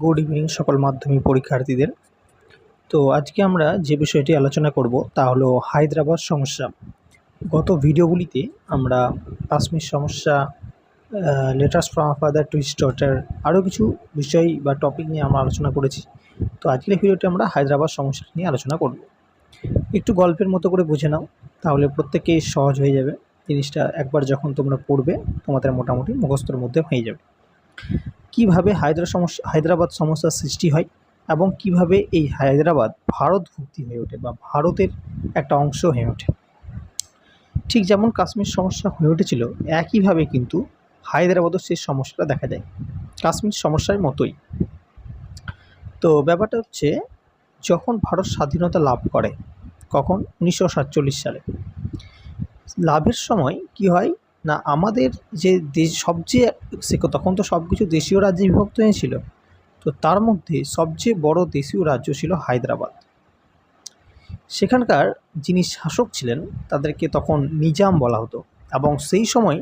Good evening সকল মাধ্যমিক পরীক্ষার্থীদের। তো আজকে আমরা যে বিষয়টি আলোচনা করব, তা হলো হায়দ্রাবাদ সমস্যা। গত ভিডিওগুলিতে আমরা কাশ্মীর সমস্যা letters from father to stutter আরও কিছু বিষয় বা টপিক নিয়ে আমরা আলোচনা করেছি। তো আজকের ভিডিওটি আমরা হায়দ্রাবাদ সমস্যা নিয়ে আলোচনা করব। একটু গল্পের মতো করে বুঝে নাও, তাহলে প্রত্যেকেই সহজ হয়ে যাবে। জিনিসটা একবার যখন তোমরা পড়বে, তোমাদের মোটামুটি মুখস্থর মধ্যে হয়ে যাবে। কীভাবে হায়দ্রা সমস্যা, হায়দ্রাবাদ সমস্যার সৃষ্টি হয় এবং কীভাবে এই হায়দ্রাবাদ ভারত ভুক্তি হয়ে ওঠে বা ভারতের একটা অংশ হয়ে ওঠে? ঠিক যেমন কাশ্মীর সমস্যা হয়ে উঠেছিল, একইভাবে কিন্তু হায়দ্রাবাদও সেই সমস্যাটা দেখা যায় কাশ্মীর সমস্যার মতোই। তো ব্যাপারটা হচ্ছে, যখন ভারত স্বাধীনতা লাভ করে, কখন? উনিশশো সাতচল্লিশ সালে। লাভের সময় কি হয়? না, আমাদের যে দেশ, সবচেয়ে তখন তো সব কিছু দেশীয় রাজ্যে বিভক্ত হয়েছিল। তো তার মধ্যে সবচেয়ে বড় দেশীয় রাজ্য ছিল হায়দ্রাবাদ। সেখানকার যিনি শাসক ছিলেন, তাদেরকে তখন নিজাম বলা হতো এবং সেই সময়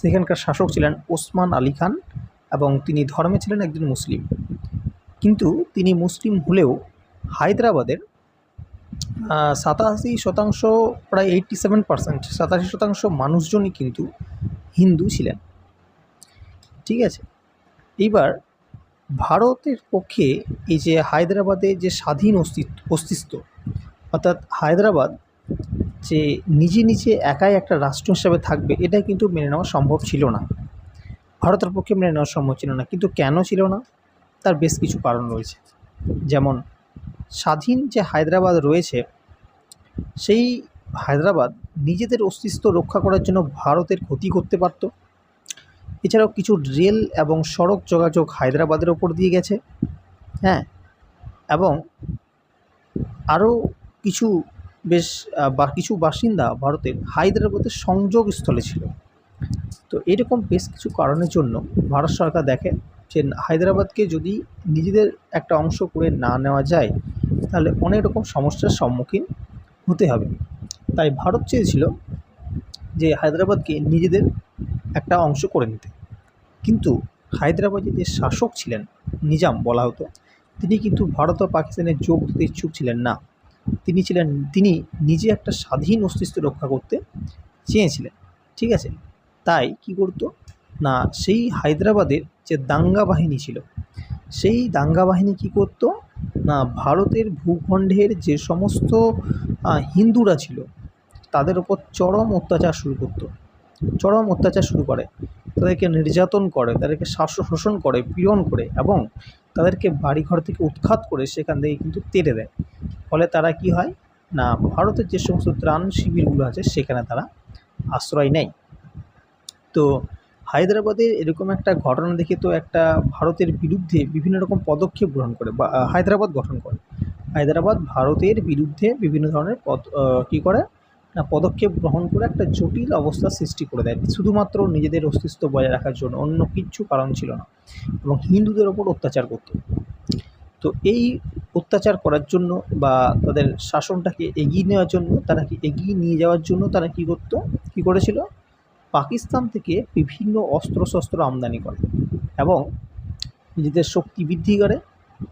সেখানকার শাসক ছিলেন ওসমান আলী খান এবং তিনি ধর্মে ছিলেন একজন মুসলিম। কিন্তু তিনি মুসলিম হলেও হায়দ্রাবাদের সাতাশি শতাংশ, প্রায় এইট্টি সেভেন পার্সেন্ট সাতাশি শতাংশ মানুষজনই কিন্তু হিন্দু ছিলেন। ঠিক আছে? এইবার ভারতের পক্ষে এই যে হায়দ্রাবাদে যে স্বাধীন অস্তিত্ব অস্তিত্ব, অর্থাৎ হায়দ্রাবাদ যে নিজে নিজে একাই একটা রাষ্ট্র হিসাবে থাকবে, এটা কিন্তু মেনে নেওয়া সম্ভব ছিল না। ভারতের পক্ষে মেনে নেওয়া সম্ভব ছিল না, কিন্তু কেন ছিল না? তার বেশ কিছু কারণ রয়েছে। যেমন স্বাধীন যে হায়দ্রাবাদ রয়েছে, সেই হায়দ্রাবাদ নিজেদের অস্তিত্ব রক্ষা করার জন্য ভারতের ক্ষতি করতে পারত। এছাড়াও কিছু রেল এবং সড়ক যোগাযোগ হায়দ্রাবাদের ওপর দিয়ে গেছে হ্যাঁ? এবং আরও কিছু বেশ বা, কিছু বাসিন্দা ভারতের হায়দ্রাবাদের সংযোগস্থলে ছিল। তো এরকম বেশ কিছু কারণের জন্য ভারত সরকার দেখে যে হায়দ্রাবাদকে যদি নিজেদের একটা অংশ করে না নেওয়া যায় তাহলে অনেক রকম সমস্যার সম্মুখীন হতে হবে। তাই ভারত চেয়েছিল যে হায়দ্রাবাদকে নিজেদের একটা অংশ করে নিতে। কিন্তু হায়দ্রাবাদের যে শাসক ছিলেন নিজাম বলা হতো, তিনি কিন্তু ভারত ও পাকিস্তানের যোগ দিতে ইচ্ছুক ছিলেন না। তিনি ছিলেন, তিনি নিজে একটা স্বাধীন অস্তিত্ব রক্ষা করতে চেয়েছিলেন, ঠিক আছে? তাই কি করতো? না, সেই হায়দ্রাবাদের যে দাঙ্গা বাহিনী ছিল, সেই দাঙ্গা বাহিনী কী করতো? না, ভারতের ভূখণ্ডের যে সমস্ত হিন্দুরা ছিল, তাদের ওপর চরম অত্যাচার শুরু করতো। চরম অত্যাচার শুরু করে। তাদেরকে নির্যাতন করে, তাদেরকে শ্বাস শোষণ করে, পীড়ন করে এবং তাদেরকে বাড়িঘর থেকে উৎখাত করে সেখান থেকে কিন্তু তেড়ে দেয়। ফলে তারা কি হয়? না, ভারতের যে সমস্ত ত্রাণ শিবিরগুলো আছে, সেখানে তারা আশ্রয় নেয়। তো হায়দ্রাবাদের এরকম একটা ঘটনা দেখে তো একটা ভারতের বিরুদ্ধে বিভিন্ন রকম পদক্ষেপ গ্রহণ করে বা হায়দ্রাবাদ গঠন করে। হায়দ্রাবাদ ভারতের বিরুদ্ধে বিভিন্ন ধরনের পদ কী করে? না, পদক্ষেপ গ্রহণ করে একটা জটিল অবস্থার সৃষ্টি করে দেয়। শুধুমাত্র নিজেদের অস্তিত্ব বজায় রাখার জন্য, অন্য কিচ্ছু কারণ ছিল না, এবং হিন্দুদের ওপর অত্যাচার করত। তো এই অত্যাচার করার জন্য বা তাদের শাসনটাকে এগিয়ে নেওয়ার জন্য, তারা কি এগিয়ে নিয়ে যাওয়ার জন্য তারা কী করতো? কী করেছিল? পাকিস্তান থেকে বিভিন্ন অস্ত্রশস্ত্র আমদানি করে এবং নিজেদের শক্তি বৃদ্ধি করে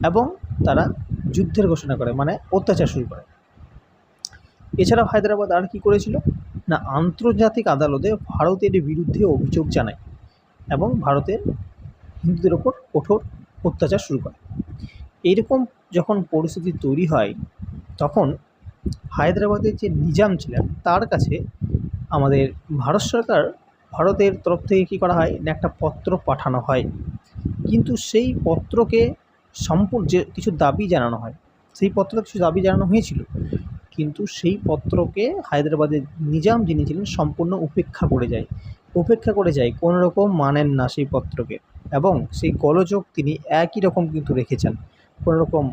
এবং তারা যুদ্ধের ঘোষণা করে মানে অত্যাচার শুরু করে। এছাড়াও হায়দ্রাবাদ আর কী করেছিল? না, আন্তর্জাতিক আদালতে ভারতের বিরুদ্ধে অভিযোগ জানায় এবং ভারতের হিন্দুদের ওপর কঠোর অত্যাচার শুরু করে। এইরকম যখন পরিস্থিতি তৈরি হয়, তখন হায়দ্রাবাদের যে নিজাম ছিলেন, তার কাছে আমাদের ভারত সরকার ভারতের তরফ থেকে কী করা হয়? না একটা পত্র পাঠানো হয়। কিন্তু সেই পত্রকে সম্পূর্ণ যে কিছু দাবি জানানো হয়, সেই পত্রে কিছু দাবি জানানো হয়েছিল। কিন্তু সেই পত্রকে হায়দ্রাবাদের নিজাম যিনি ছিলেন, সম্পূর্ণ উপেক্ষা করে যায়। উপেক্ষা করে যায় কোনো রকম মানেন না সেই পত্রকে এবং সেই গোলযোগ তিনি একই রকম কিন্তু রেখেছেন। কোনো রকম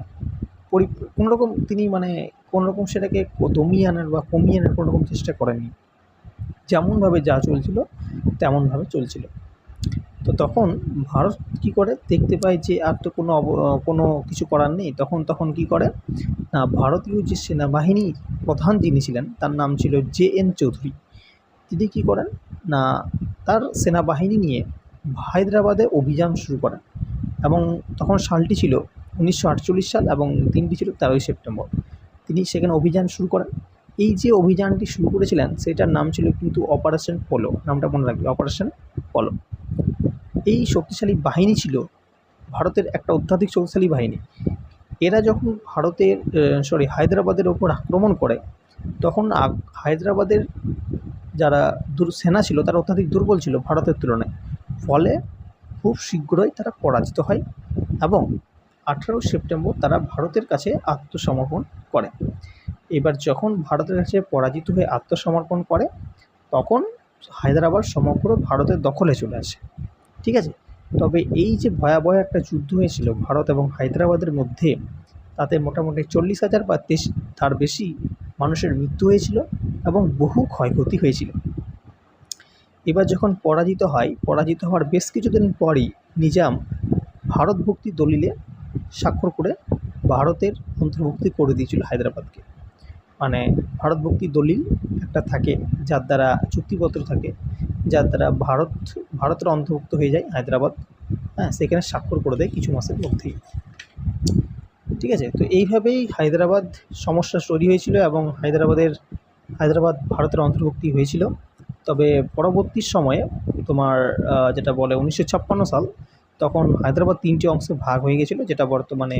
পরি, কোনো রকম তিনি মানে কোনো রকম সেটাকে দমিয়ে আনার বা কমিয়ে আনার কোনো রকম চেষ্টা করেননি। যেমনভাবে যা চলছিল, তেমনভাবে চলছিল। তো তখন ভারত কী করে? দেখতে পায় যে আর তো কোনো কোনো কিছু করার নেই। তখন তখন কী করে? না, ভারতীয় যে সেনাবাহিনীর প্রধান যিনি ছিলেন, তার নাম ছিল জে এন চৌধুরী। তিনি কী করেন? না, তার সেনাবাহিনী নিয়ে হায়দ্রাবাদে অভিযান শুরু করেন এবং তখন সালটি ছিল উনিশশো আটচল্লিশ সাল এবং দিনটি ছিল তেরোই সেপ্টেম্বর। তিনি সেখানে অভিযান শুরু করেন। এই যে অভিযানটি শুরু করেছিলেন, সেটার নাম ছিল কিন্তু অপারেশন পোলো নামটা মনে রাখবে অপারেশন পোলো এই শক্তিশালী বাহিনী ছিল ভারতের একটা অত্যাধিক শক্তিশালী বাহিনী। এরা যখন ভারতের সরি হায়দ্রাবাদের ওপর আক্রমণ করে, তখন হায়দ্রাবাদের যারা দুর, সেনা ছিল, তারা অত্যাধিক দুর্বল ছিল ভারতের তুলনায়। ফলে খুব শীঘ্রই তারা পরাজিত হয় এবং আঠারো সেপ্টেম্বর তারা ভারতের কাছে আত্মসমর্পণ করে। এবার যখন ভারতের কাছে পরাজিত হয়ে আত্মসমর্পণ করে, তখন হায়দ্রাবাদ সমগ্র ভারতের দখলে চলে আসে। ঠিক আছে? তবে এই যে ভয়াবহ একটা যুদ্ধ হয়েছিল ভারত এবং হায়দ্রাবাদের মধ্যে, তাতে মোটামুটি চল্লিশ হাজার বা তেস তার বেশি মানুষের মৃত্যু হয়েছিল এবং বহু ক্ষয়ক্ষতি হয়েছিল। এবার যখন পরাজিত হয়, পরাজিত হওয়ার বেশ কিছুদিন পরই নিজাম ভারতভুক্তি দলিলে স্বাক্ষর করে ভারতের অন্তর্ভুক্তি করে দিয়েছিল হায়দ্রাবাদকে। মানে ভারতভুক্তি দলিল একটা থাকে, যার দ্বারা চুক্তিপত্র থাকে, যার দ্বারা ভারত, ভারতের অন্তর্ভুক্ত হয়ে যায় হায়দ্রাবাদ। হ্যাঁ সেখানে স্বাক্ষর করে দেয় কিছু মাসের মধ্যেই। ঠিক আছে? তো এইভাবেই হায়দ্রাবাদ সমস্যা তৈরি হয়েছিল এবং হায়দ্রাবাদের, হায়দ্রাবাদ ভারতের অন্তর্ভুক্তি হয়েছিল। তবে পরবর্তী সময়ে তোমার যেটা বলে উনিশশো ছাপ্পান্ন সাল, তখন হায়দ্রাবাদ তিনটি অংশে ভাগ হয়ে গেছিল, যেটা বর্তমানে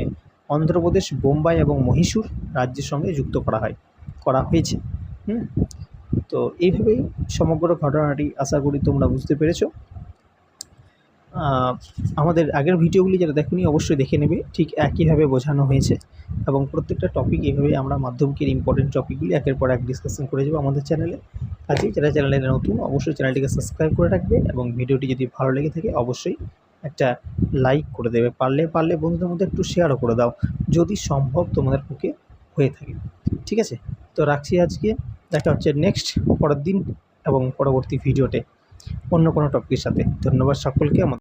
অন্ধ্রপ্রদেশ, বোম্বাই এবং মহীশূর রাজ্যের সঙ্গে যুক্ত করা হয়। করা হয়েছে। হুম? তো এইভাবেই সমগ্র ঘটনাটি আশা করি তোমরা বুঝতে পেরেছ। আমাদের আগের ভিডিওগুলি যারা দেখোনি অবশ্যই দেখে নেবে, ঠিক একইভাবে বোঝানো হয়েছে এবং প্রত্যেকটা টপিক এইভাবে আমরা মাধ্যমিকের ইম্পর্টেন্ট টপিকগুলি একের পর এক ডিসকাশন করে যাব আমাদের চ্যানেলে কাজেই যারা চ্যানেলে নতুন, অবশ্যই চ্যানেলটিকে সাবস্ক্রাইব করে রাখবে এবং ভিডিওটি যদি ভালো লেগে থাকে অবশ্যই একটা লাইক করে দেবে। পারলে পারলে বন্ধুদের মধ্যে একটু শেয়ারও করে দাও, যদি সম্ভব তোমাদের পক্ষে হয়ে থাকে। ঠিক আছে? তো রাখছি আজকে। দেখা হচ্ছে নেক্সট পরের দিন এবং পরবর্তী ভিডিওতে অন্য কোনো টপিকের সাথে। ধন্যবাদ সকলকে। আমার